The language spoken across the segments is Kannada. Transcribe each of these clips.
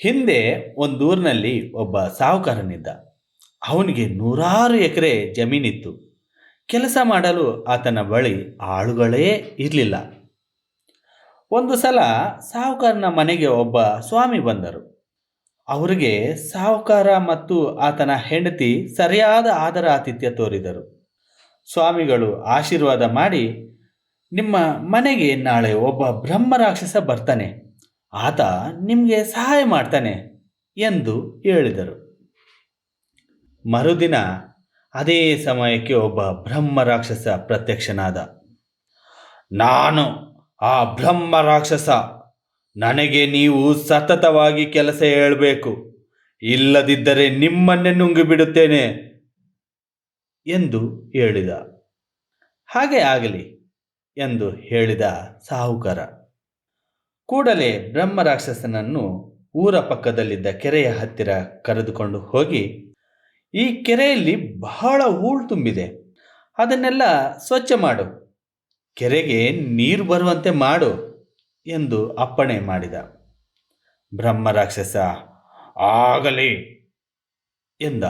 ಹಿಂದೆ ಒಂದೂರಿನಲ್ಲಿ ಒಬ್ಬ ಸಾಹುಕಾರನಿದ್ದ. ಅವನಿಗೆ ನೂರಾರು ಎಕರೆ ಜಮೀನಿತ್ತು. ಕೆಲಸ ಮಾಡಲು ಆತನ ಬಳಿ ಆಳುಗಳೇ ಇರಲಿಲ್ಲ. ಒಂದು ಸಲ ಸಾಹುಕಾರನ ಮನೆಗೆ ಒಬ್ಬ ಸ್ವಾಮಿ ಬಂದರು. ಅವರಿಗೆ ಸಾಹುಕಾರ ಮತ್ತು ಆತನ ಹೆಂಡತಿ ಸರಿಯಾದ ಆದರ ಆತಿಥ್ಯ ತೋರಿದರು. ಸ್ವಾಮಿಗಳು ಆಶೀರ್ವಾದ ಮಾಡಿ, ನಿಮ್ಮ ಮನೆಗೆ ನಾಳೆ ಒಬ್ಬ ಬ್ರಹ್ಮ ರಾಕ್ಷಸ ಬರ್ತಾನೆ. ಆತ ನಿಮಗೆ ಸಹಾಯ ಮಾಡ್ತಾನೆ ಎಂದು ಹೇಳಿದರು. ಮರುದಿನ ಅದೇ ಸಮಯಕ್ಕೆ ಒಬ್ಬ ಬ್ರಹ್ಮ ರಾಕ್ಷಸ ಪ್ರತ್ಯಕ್ಷನಾದ. ನಾನು ಆ ಬ್ರಹ್ಮ ರಾಕ್ಷಸ, ನನಗೆ ನೀವು ಸತತವಾಗಿ ಕೆಲಸ ಹೇಳಬೇಕು. ಇಲ್ಲದಿದ್ದರೆ ನಿಮ್ಮನ್ನೇ ನುಂಗಿಬಿಡುತ್ತೇನೆ ಎಂದು ಹೇಳಿದ. ಹಾಗೆ ಆಗಲಿ ಎಂದು ಹೇಳಿದ ಸಾಹುಕಾರ. ಕೂಡಲೇ ಬ್ರಹ್ಮ ರಾಕ್ಷಸನನ್ನು ಊರ ಪಕ್ಕದಲ್ಲಿದ್ದ ಕೆರೆಯ ಹತ್ತಿರ ಕರೆದುಕೊಂಡು ಹೋಗಿ, ಈ ಕೆರೆಯಲ್ಲಿ ಬಹಳ ಹೂಳು ತುಂಬಿದೆ. ಅದನ್ನೆಲ್ಲ ಸ್ವಚ್ಛ ಮಾಡು. ಕೆರೆಗೆ ನೀರು ಬರುವಂತೆ ಮಾಡು ಎಂದು ಅಪ್ಪಣೆ ಮಾಡಿದ. ಬ್ರಹ್ಮ ರಾಕ್ಷಸ ಆಗಲಿ ಎಂದ.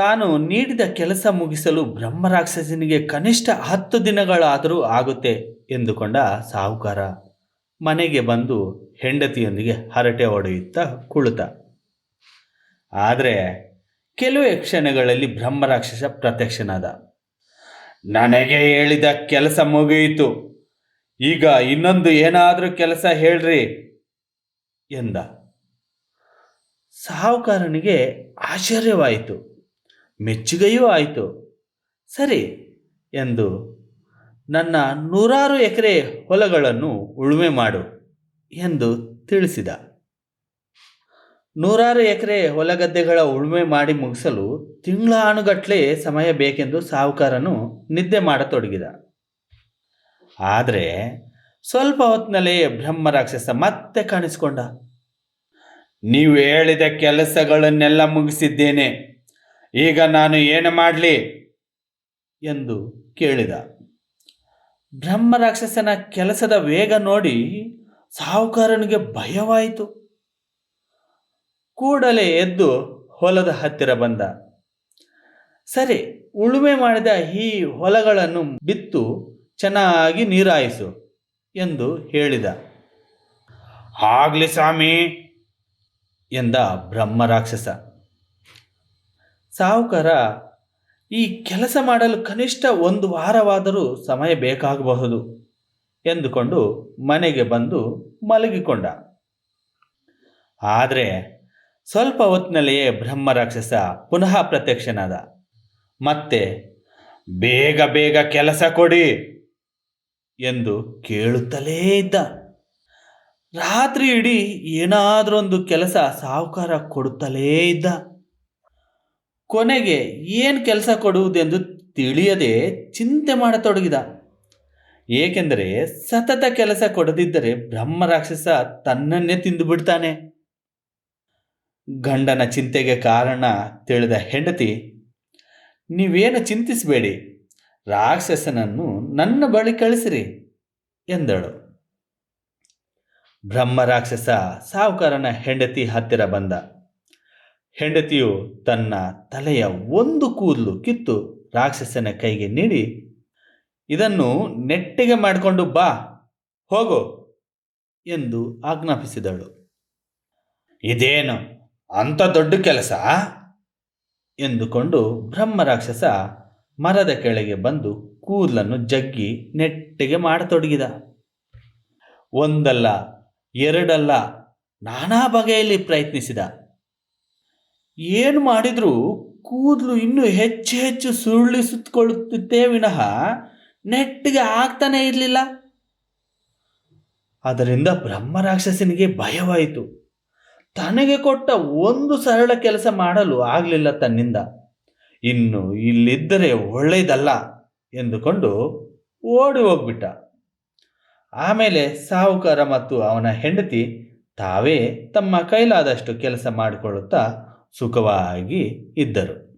ತಾನು ನೀಡಿದ ಕೆಲಸ ಮುಗಿಸಲು ಬ್ರಹ್ಮರಾಕ್ಷಸನಿಗೆ ಕನಿಷ್ಠ ಹತ್ತು ದಿನಗಳಾದರೂ ಆಗುತ್ತೆ ಎಂದುಕೊಂಡ ಸಾಹುಕಾರ. ಮನೆಗೆ ಬಂದು ಹೆಂಡತಿಯೊಂದಿಗೆ ಹರಟೆ ಹೊಡೆಯುತ್ತಾ ಕುಳಿತ. ಆದರೆ ಕೆಲವೇ ಕ್ಷಣಗಳಲ್ಲಿ ಬ್ರಹ್ಮ ರಾಕ್ಷಸ ಪ್ರತ್ಯಕ್ಷನಾದ. ನನಗೆ ಹೇಳಿದ ಕೆಲಸ ಮುಗಿಯಿತು. ಈಗ ಇನ್ನೊಂದು ಏನಾದರೂ ಕೆಲಸ ಹೇಳ್ರಿ ಎಂದ. ಸಾಹುಕಾರನಿಗೆ ಆಶ್ಚರ್ಯವಾಯಿತು. ಮೆಚ್ಚುಗೆಯೂ ಆಯಿತು. ಸರಿ ಎಂದು ನನ್ನ ನೂರಾರು ಎಕರೆ ಹೊಲಗಳನ್ನು ಉಳುಮೆ ಮಾಡು ಎಂದು ತಿಳಿಸಿದ. ನೂರಾರು ಎಕರೆ ಹೊಲಗದ್ದೆಗಳ ಉಳುಮೆ ಮಾಡಿ ಮುಗಿಸಲು ತಿಂಗಳಾನುಗಟ್ಲೆ ಸಮಯ ಬೇಕೆಂದು ಸಾಹುಕಾರನು ನಿದ್ದೆ ಮಾಡತೊಡಗಿದ. ಆದರೆ ಸ್ವಲ್ಪ ಹೊತ್ತಿನಲ್ಲೇ ಬ್ರಹ್ಮ ರಾಕ್ಷಸ ಮತ್ತೆ ಕಾಣಿಸಿಕೊಂಡ. ನೀವು ಹೇಳಿದ ಕೆಲಸಗಳನ್ನೆಲ್ಲ ಮುಗಿಸಿದ್ದೇನೆ. ಈಗ ನಾನು ಏನು ಮಾಡಲಿ? ಎಂದು ಕೇಳಿದ. ಬ್ರಹ್ಮ ರಾಕ್ಷಸನ ಕೆಲಸದ ವೇಗ ನೋಡಿ ಸಾಹುಕಾರನಿಗೆ ಭಯವಾಯಿತು. ಕೂಡಲೇ ಎದ್ದು ಹೊಲದ ಹತ್ತಿರ ಬಂದ. ಸರಿ, ಉಳುಮೆ ಮಾಡಿದ ಈ ಹೊಲಗಳನ್ನು ಬಿತ್ತು, ಚೆನ್ನಾಗಿ ನೀರಾಯಿಸು ಎಂದು ಹೇಳಿದ. ಆಗ್ಲಿ ಸ್ವಾಮಿ, ಎಂದ ಬ್ರಹ್ಮ ರಾಕ್ಷಸ ಸಾಹುಕಾರ ಈ ಕೆಲಸ ಮಾಡಲು ಕನಿಷ್ಠ ಒಂದು ವಾರವಾದರೂ ಸಮಯ ಬೇಕಾಗಬಹುದು ಎಂದುಕೊಂಡು ಮನೆಗೆ ಬಂದು ಮಲಗಿಕೊಂಡ. ಆದರೆ ಸ್ವಲ್ಪ ಹೊತ್ತಿನಲ್ಲಿಯೇ ಬ್ರಹ್ಮ ರಾಕ್ಷಸ ಪುನಃ ಪ್ರತ್ಯಕ್ಷನಾದ. ಮತ್ತೆ, ಬೇಗ ಬೇಗ ಕೆಲಸ ಕೊಡಿ ಎಂದು ಕೇಳುತ್ತಲೇ ಇದ್ದ. ರಾತ್ರಿ ಇಡೀ ಏನಾದರೊಂದು ಕೆಲಸ ಸಾಹುಕಾರ ಕೊಡುತ್ತಲೇ ಇದ್ದ. ಕೊನೆಗೆ ಏನು ಕೆಲಸ ಕೊಡುವುದೆಂದು ತಿಳಿಯದೆ ಚಿಂತೆ ಮಾಡತೊಡಗಿದ. ಏಕೆಂದರೆ ಸತತ ಕೆಲಸ ಕೊಡದಿದ್ದರೆ ಬ್ರಹ್ಮ ರಾಕ್ಷಸ ತನ್ನನ್ನೇ ತಿಂದು ಬಿಡ್ತಾನೆ. ಗಂಡನ ಚಿಂತೆಗೆ ಕಾರಣ ತಿಳಿದ ಹೆಂಡತಿ, ನೀವೇನು ಚಿಂತಿಸಬೇಡಿ, ರಾಕ್ಷಸನನ್ನು ನನ್ನ ಬಳಿ ಕಳಿಸಿರಿ ಎಂದಳು. ಬ್ರಹ್ಮ ರಾಕ್ಷಸ ಸಾಹುಕಾರನ ಹೆಂಡತಿ ಹತ್ತಿರ ಬಂದ. ಹೆಂಡತಿಯು ತನ್ನ ತಲೆಯ ಒಂದು ಕೂದಲು ಕಿತ್ತು ರಾಕ್ಷಸನ ಕೈಗೆ ನೀಡಿ, ಇದನ್ನು ನೆಟ್ಟಿಗೆ ಮಾಡಿಕೊಂಡು ಬಾ, ಹೋಗು ಎಂದು ಆಜ್ಞಾಪಿಸಿದಳು. ಇದೇನು, ಅಂಥ ದೊಡ್ಡ ಕೆಲಸ? ಎಂದುಕೊಂಡು ಬ್ರಹ್ಮ ರಾಕ್ಷಸ ಮರದ ಕೆಳಗೆ ಬಂದು ಕೂದಲನ್ನು ಜಗ್ಗಿ ನೆಟ್ಟಿಗೆ ಮಾಡತೊಡಗಿದ. ಒಂದಲ್ಲ, ಎರಡಲ್ಲ, ನಾನಾ ಬಗೆಯಲ್ಲಿ ಪ್ರಯತ್ನಿಸಿದ. ಏನು ಮಾಡಿದರೂ? ಕೂದಲು ಇನ್ನೂ ಹೆಚ್ಚು ಹೆಚ್ಚು ಸುರುಳಿ ಸುತ್ತಕೊಳ್ಳುತ್ತಿತ್ತೇ ವಿನಃ ನೆಟ್ಟಿಗೆ ಆಗ್ತಾನೆ ಇರಲಿಲ್ಲ. ಅದರಿಂದ ಬ್ರಹ್ಮರಾಕ್ಷಸನಿಗೆ ಭಯವಾಯಿತು. ತನಗೆ ಕೊಟ್ಟ ಒಂದು ಸರಳ ಕೆಲಸ ಮಾಡಲು ಆಗಲಿಲ್ಲ ತನ್ನಿಂದ. ಇನ್ನು ಇಲ್ಲಿದ್ದರೆ ಒಳ್ಳೆಯದಲ್ಲ ಎಂದುಕೊಂಡು ಓಡಿ ಹೋಗ್ಬಿಟ್ಟ. ಆಮೇಲೆ ಸಾಹುಕಾರ ಮತ್ತು ಅವನ ಹೆಂಡತಿ ತಾವೇ ತಮ್ಮ ಕೈಲಾದಷ್ಟು ಕೆಲಸ ಮಾಡಿಕೊಳ್ಳುತ್ತಾ ಸುಖವಾಗಿ ಇದ್ದರು.